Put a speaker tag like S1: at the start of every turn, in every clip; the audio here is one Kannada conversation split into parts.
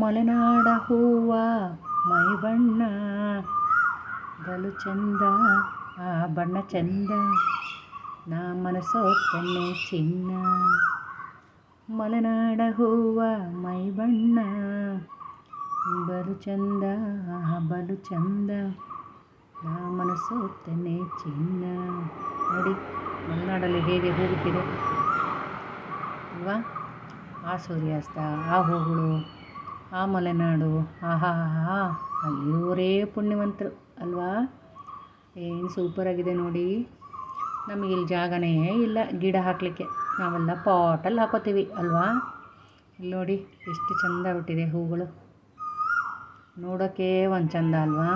S1: ಮಲೆನಾಡ ಹೂವ ಮೈ ಬಣ್ಣ ಬಲು ಚಂದ ಆ ಬಣ್ಣ ಚಂದ ನಾ ಮನಸೋತ್ತನ್ನೆ ಚಿನ್ನ ಮಲೆನಾಡ ಹೂವ ಮೈ ಬಣ್ಣ ಬಲು ಚಂದ ಆ ಬಲು ಚಂದ ನಾ ಮನಸೋತ್ತನೆ ಚಿನ್ನ ನೋಡಿ ಮಲೆನಾಡಲ್ಲಿ ಹೇಗೆ ಹೂ ಬಿಟ್ಟಿದೆ ಅಲ್ವಾ ಆ ಸೂರ್ಯಾಸ್ತ, ಆ ಹೂಗಳು, ಆ ಮಲೆನಾಡು, ಆಹಾ ಹಾ ಅಲ್ಲಿರೋರೇ ಪುಣ್ಯವಂತರು, ಅಲ್ವಾ? ಏನು ಸೂಪರಾಗಿದೆ ನೋಡಿ. ನಮಗೆ ಇಲ್ಲಿ ಜಾಗನೇ ಇಲ್ಲ, ಗಿಡ ಹಾಕಲಿಕ್ಕೆ. ನಾವೆಲ್ಲ ಪಾಟಲ್ಲಿ ಹಾಕೋತೀವಿ, ಅಲ್ವಾ? ಇಲ್ಲಿ ನೋಡಿ, ಎಷ್ಟು ಚಂದ ಬಿಟ್ಟಿದೆ ಹೂಗಳು. ನೋಡೋಕ್ಕೆ ಒಂದು ಚಂದ, ಅಲ್ವಾ?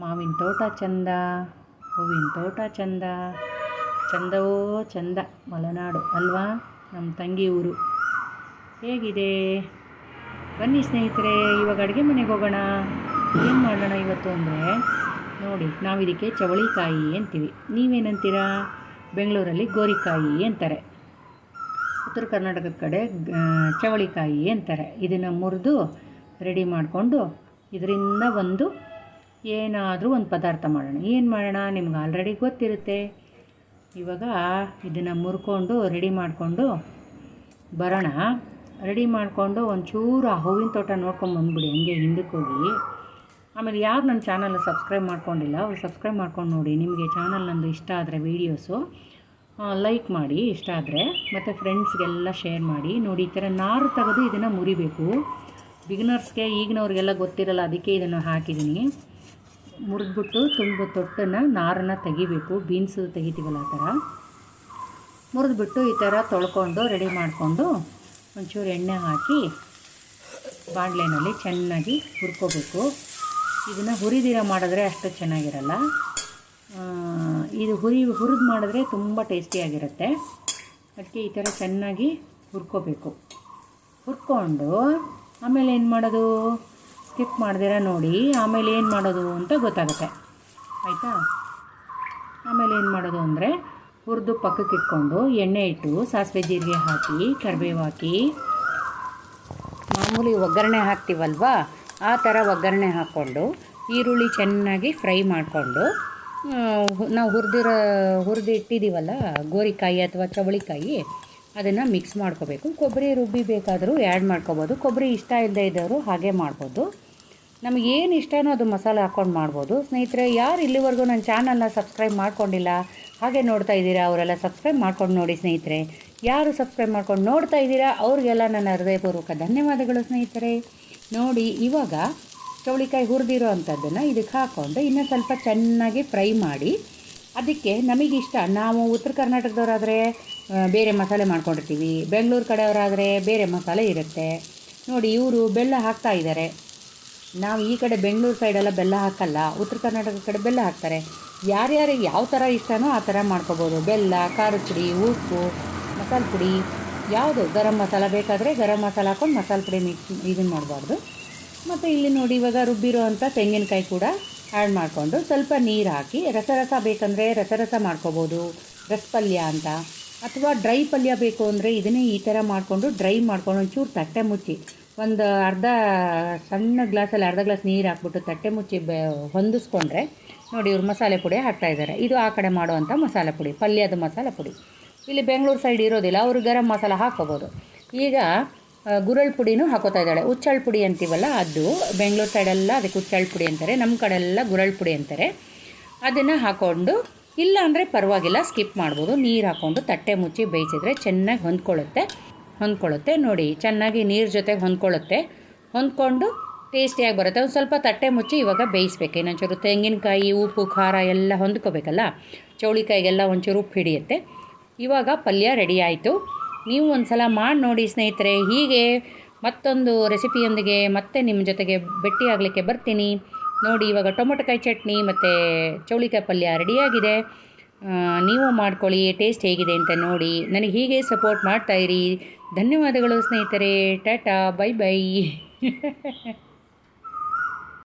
S1: ಮಾವಿನ ತೋಟ ಚಂದ, ಹೂವಿನ ತೋಟ ಚಂದ, ಚಂದವೋ ಚಂದ ಮಲೆನಾಡು, ಅಲ್ವಾ? ನಮ್ಮ ತಂಗಿ ಊರು ಹೇಗಿದೆ? ಬನ್ನಿ ಸ್ನೇಹಿತರೆ, ಇವಾಗ ಅಡುಗೆ ಮನೆಗೆ ಹೋಗೋಣ. ಏನು ಮಾಡೋಣ ಇವತ್ತು ಅಂದರೆ, ನೋಡಿ ನಾವು ಇದಕ್ಕೆ ಚವಳಿಕಾಯಿ ಅಂತೀವಿ. ನೀವೇನಂತೀರಾ? ಬೆಂಗಳೂರಲ್ಲಿ ಗೋರಿಕಾಯಿ ಅಂತಾರೆ. ಉತ್ತರ ಕರ್ನಾಟಕದ ಕಡೆ ಚವಳಿಕಾಯಿ ಅಂತಾರೆ. ಇದನ್ನು ಮುರಿದು ರೆಡಿ ಮಾಡಿಕೊಂಡು ಇದರಿಂದ ಒಂದು ಏನಾದರೂ ಒಂದು ಪದಾರ್ಥ ಮಾಡೋಣ. ಏನು ಮಾಡೋಣ? ನಿಮ್ಗೆ ಆಲ್ರೆಡಿ ಗೊತ್ತಿರುತ್ತೆ. ಇವಾಗ ಇದನ್ನು ಮುರ್ಕೊಂಡು ರೆಡಿ ಮಾಡಿಕೊಂಡು ಬರೋಣ. ರೆಡಿ ಮಾಡಿಕೊಂಡು ಒಂಚೂರು ಆ ಹೂವಿನ ತೋಟ ನೋಡ್ಕೊಂಡು ಬಂದ್ಬಿಡಿ, ಹಂಗೆ ಹಿಂದಕ್ಕೆ ಹೋಗಿ. ಆಮೇಲೆ ಯಾರು ನನ್ನ ಚಾನಲ್ ಸಬ್ಸ್ಕ್ರೈಬ್ ಮಾಡ್ಕೊಂಡಿಲ್ಲ, ಅವ್ರು ಸಬ್ಸ್ಕ್ರೈಬ್ ಮಾಡ್ಕೊಂಡು ನೋಡಿ. ನಿಮಗೆ ಚಾನಲ್ ನಂದು ಇಷ್ಟ ಆದರೆ ವೀಡಿಯೋಸು ಲೈಕ್ ಮಾಡಿ, ಇಷ್ಟ ಆದರೆ. ಮತ್ತು ಫ್ರೆಂಡ್ಸ್ಗೆಲ್ಲ ಶೇರ್ ಮಾಡಿ. ನೋಡಿ, ಈ ಥರ ನಾರು ತೆಗೆದು ಇದನ್ನು ಮುರಿಬೇಕು. ಬಿಗಿನರ್ಸ್ಗೆ ಈಗಿನವ್ರಿಗೆಲ್ಲ ಗೊತ್ತಿರಲ್ಲ, ಅದಕ್ಕೆ ಇದನ್ನು ಹಾಕಿದ್ದೀನಿ. ಮುರಿದ್ಬಿಟ್ಟು ತುಂಬ ತೊಟ್ಟನ್ನು ನಾರನ್ನು ತೆಗಿಬೇಕು, ಬೀನ್ಸು ತೆಗಿತೀವಲ್ಲ ಆ ಥರ. ಮುರಿದ್ಬಿಟ್ಟು ಈ ಥರ ತೊಳ್ಕೊಂಡು ರೆಡಿ ಮಾಡಿಕೊಂಡು ಒಂಚೂರು ಎಣ್ಣೆ ಹಾಕಿ ಬಾಣಲೆನಲ್ಲಿ ಚೆನ್ನಾಗಿ ಹುರ್ಕೋಬೇಕು. ಇದನ್ನು ಹುರಿದಿರ ಮಾಡಿದ್ರೆ ಅಷ್ಟು ಚೆನ್ನಾಗಿರಲ್ಲ. ಇದು ಹುರಿ, ಹುರಿದು ಮಾಡಿದ್ರೆ ತುಂಬ ಟೇಸ್ಟಿಯಾಗಿರುತ್ತೆ. ಅದಕ್ಕೆ ಈ ಥರ ಚೆನ್ನಾಗಿ ಹುರ್ಕೋಬೇಕು. ಹುರ್ಕೊಂಡು ಆಮೇಲೆ ಏನು ಮಾಡೋದು ಸ್ಕಿಪ್ ಮಾಡ್ದಿರ ನೋಡಿ, ಆಮೇಲೆ ಏನು ಮಾಡೋದು ಅಂತ ಗೊತ್ತಾಗುತ್ತೆ. ಆಯಿತಾ? ಆಮೇಲೆ ಏನು ಮಾಡೋದು ಅಂದರೆ, ಹುರಿದು ಪಕ್ಕಕ್ಕೆ ಇಟ್ಕೊಂಡು ಎಣ್ಣೆ ಇಟ್ಟು ಸಾಸಿವೆ ಜೀರಿಗೆ ಹಾಕಿ, ಕರಿಬೇವು ಹಾಕಿ. ಮಾಮೂಲಿ ಒಗ್ಗರಣೆ ಹಾಕ್ತೀವಲ್ವಾ? ಆ ಥರ ಒಗ್ಗರಣೆ ಹಾಕ್ಕೊಂಡು, ಈರುಳ್ಳಿ ಚೆನ್ನಾಗಿ ಫ್ರೈ ಮಾಡಿಕೊಂಡು ನಾವು ಹುರಿದಿರೋ, ಹುರಿದು ಇಟ್ಟಿದ್ದೀವಲ್ಲ ಗೋರಿಕಾಯಿ ಅಥವಾ ಚವಳಿಕಾಯಿ, ಅದನ್ನು ಮಿಕ್ಸ್ ಮಾಡ್ಕೋಬೇಕು. ಕೊಬ್ಬರಿ ರುಬ್ಬಿ ಬೇಕಾದರೂ ಆ್ಯಡ್ ಮಾಡ್ಕೋಬೋದು. ಕೊಬ್ಬರಿ ಇಷ್ಟ ಇಲ್ಲದೆ ಇದ್ದವರು ಹಾಗೆ ಮಾಡ್ಬೋದು. ನಮಗೆ ಏನು ಇಷ್ಟನೋ ಅದು ಮಸಾಲೆ ಹಾಕ್ಕೊಂಡು ಮಾಡ್ಬೋದು. ಸ್ನೇಹಿತರೆ, ಯಾರು ಇಲ್ಲಿವರೆಗೂ ನನ್ನ ಚಾನಲ್ನ ಸಬ್ಸ್ಕ್ರೈಬ್ ಮಾಡ್ಕೊಂಡಿಲ್ಲ, ಹಾಗೆ ನೋಡ್ತಾ ಇದ್ದೀರಾ, ಅವರೆಲ್ಲ ಸಬ್ಸ್ಕ್ರೈಬ್ ಮಾಡ್ಕೊಂಡು ನೋಡಿ ಸ್ನೇಹಿತರೆ. ಯಾರು ಸಬ್ಸ್ಕ್ರೈಬ್ ಮಾಡ್ಕೊಂಡು ನೋಡ್ತಾ ಇದ್ದೀರಾ, ಅವ್ರಿಗೆಲ್ಲ ನನ್ನ ಹೃದಯಪೂರ್ವಕ ಧನ್ಯವಾದಗಳು ಸ್ನೇಹಿತರೆ. ನೋಡಿ, ಇವಾಗ ಚೌಳಿಕಾಯಿ ಹುರಿದಿರೋ ಅಂಥದ್ದನ್ನು ಇದಕ್ಕೆ ಹಾಕ್ಕೊಂಡು ಇನ್ನೂ ಸ್ವಲ್ಪ ಚೆನ್ನಾಗಿ ಫ್ರೈ ಮಾಡಿ, ಅದಕ್ಕೆ ನಮಗಿಷ್ಟ, ನಾವು ಉತ್ತರ ಕರ್ನಾಟಕದವರಾದರೆ ಬೇರೆ ಮಸಾಲೆ ಮಾಡ್ಕೊಂಡಿರ್ತೀವಿ. ಬೆಂಗಳೂರು ಕಡೆಯವರಾದರೆ ಬೇರೆ ಮಸಾಲೆ ಇರುತ್ತೆ. ನೋಡಿ, ಇವರು ಬೆಲ್ಲ ಹಾಕ್ತಾ ಇದ್ದಾರೆ. ನಾವು ಈ ಕಡೆ ಬೆಂಗಳೂರು ಸೈಡೆಲ್ಲ ಬೆಲ್ಲ ಹಾಕಲ್ಲ, ಉತ್ತರ ಕರ್ನಾಟಕ ಕಡೆ ಬೆಲ್ಲ ಹಾಕ್ತಾರೆ. ಯಾರ್ಯಾರಿಗೆ ಯಾವ ಥರ ಇಷ್ಟನೋ ಆ ಥರ ಮಾಡ್ಕೋಬೋದು. ಬೆಲ್ಲ, ಖಾರದ ಪುಡಿ, ಉಪ್ಪು, ಮಸಾಲೆ ಪುಡಿ, ಯಾವುದು ಗರಂ ಮಸಾಲ ಬೇಕಾದರೆ ಗರಂ ಮಸಾಲ ಹಾಕೊಂಡು ಮಸಾಲೆ ಪುಡಿ ಮಿಕ್ಸ್ ಇದನ್ನು ಮಾಡಬಾರ್ದು. ಮತ್ತು ಇಲ್ಲಿ ನೋಡಿ ಇವಾಗ ರುಬ್ಬಿರೋ ಅಂಥ ತೆಂಗಿನಕಾಯಿ ಕೂಡ ಆ್ಯಡ್ ಮಾಡಿಕೊಂಡು ಸ್ವಲ್ಪ ನೀರು ಹಾಕಿ, ರಸರಸ ಬೇಕಂದರೆ ರಸರಸ ಮಾಡ್ಕೋಬೋದು. ರಸಪಲ್ಯ ಅಂತ. ಅಥವಾ ಡ್ರೈ ಪಲ್ಯ ಬೇಕು ಅಂದರೆ ಇದನ್ನೇ ಈ ಥರ ಮಾಡಿಕೊಂಡು ಡ್ರೈ ಮಾಡ್ಕೊಂಡು ಒಂಚೂರು ತಟ್ಟೆ ಮುಚ್ಚಿ ಒಂದು ಅರ್ಧ ಸಣ್ಣ ಗ್ಲಾಸಲ್ಲಿ ಅರ್ಧ ಗ್ಲಾಸ್ ನೀರು ಹಾಕ್ಬಿಟ್ಟು ತಟ್ಟೆ ಮುಚ್ಚಿ ಬೆ ಹೊಂದಿಸ್ಕೊಂಡ್ರೆ ನೋಡಿ ಇವ್ರು ಮಸಾಲೆ ಪುಡಿ ಹಾಕ್ತಾ ಇದ್ದಾರೆ. ಇದು ಆ ಕಡೆ ಮಾಡುವಂಥ ಮಸಾಲೆ ಪುಡಿ, ಪಲ್ಯದ ಮಸಾಲೆ ಪುಡಿ. ಇಲ್ಲಿ ಬೆಂಗಳೂರು ಸೈಡ್ ಇರೋದಿಲ್ಲ, ಅವರು ಗರಂ ಮಸಾಲೆ ಹಾಕೋಬೋದು ಈಗ ಗುರಳ್ ಪುಡಿನೂ ಹಾಕೋತಾ ಇದ್ದಾಳೆ. ಉಚ್ಚಳ್ ಪುಡಿ ಅಂತೀವಲ್ಲ, ಅದು ಬೆಂಗಳೂರು ಸೈಡೆಲ್ಲ ಅದಕ್ಕೆ ಉಚ್ಚಳ್ ಪುಡಿ ಅಂತಾರೆ ನಮ್ಮ ಕಡೆ ಎಲ್ಲ ಗುರಳ್ ಪುಡಿ ಅಂತಾರೆ. ಅದನ್ನು ಹಾಕ್ಕೊಂಡು ಇಲ್ಲ ಅಂದರೆ ಪರವಾಗಿಲ್ಲ, ಸ್ಕಿಪ್ ಮಾಡ್ಬೋದು. ನೀರು ಹಾಕ್ಕೊಂಡು ತಟ್ಟೆ ಮುಚ್ಚಿ ಬೇಯಿಸಿದ್ರೆ ಚೆನ್ನಾಗಿ ಹೊಂದ್ಕೊಳ್ಳುತ್ತೆ. ಹೊಂದ್ಕೊಳ್ಳುತ್ತೆ. ನೋಡಿ, ಚೆನ್ನಾಗಿ ನೀರು ಜೊತೆಗೆ ಹೊಂದ್ಕೊಳ್ಳುತ್ತೆ. ಹೊಂದ್ಕೊಂಡು ಟೇಸ್ಟಿಯಾಗಿ ಬರುತ್ತೆ. ಒಂದು ಸ್ವಲ್ಪ ತಟ್ಟೆ ಮುಚ್ಚಿ ಇವಾಗ ಬೇಯಿಸ್ಬೇಕು. ಇನ್ನೊಂಚೂರು ತೆಂಗಿನಕಾಯಿ, ಉಪ್ಪು, ಖಾರ ಎಲ್ಲ ಹೊಂದ್ಕೋಬೇಕಲ್ಲ? ಚೌಳಿಕಾಯಿಗೆಲ್ಲ ಒಂಚೂರು ಉಪ್ಪು ಹಿಡಿಯುತ್ತೆ. ಇವಾಗ ಪಲ್ಯ ರೆಡಿ ಆಯಿತು. ನೀವು ಒಂದು ಸಲ ಮಾಡಿ ನೋಡಿ ಸ್ನೇಹಿತರೆ. ಹೀಗೆ ಮತ್ತೊಂದು ರೆಸಿಪಿಯೊಂದಿಗೆ ಮತ್ತೆ ನಿಮ್ಮ ಜೊತೆಗೆ ಭೇಟಿಯಾಗಲಿಕ್ಕೆ ಬರ್ತೀನಿ. ನೋಡಿ, ಇವಾಗ ಟೊಮೊಟೊಕಾಯಿ ಚಟ್ನಿ ಮತ್ತು ಚೌಳಿಕಾಯಿ ಪಲ್ಯ ರೆಡಿಯಾಗಿದೆ. ನೀವು ಮಾಡ್ಕೊಳ್ಳಿ ಟೇಸ್ಟ್ ಹೇಗಿದೆ ಅಂತ ನೋಡಿ. ನನಗೆ ಹೀಗೆ ಸಪೋರ್ಟ್ ಮಾಡ್ತಾಯಿರಿ ಧನ್ಯವಾದಗಳು ಸ್ನೇಹಿತರೆ. Tata bye bye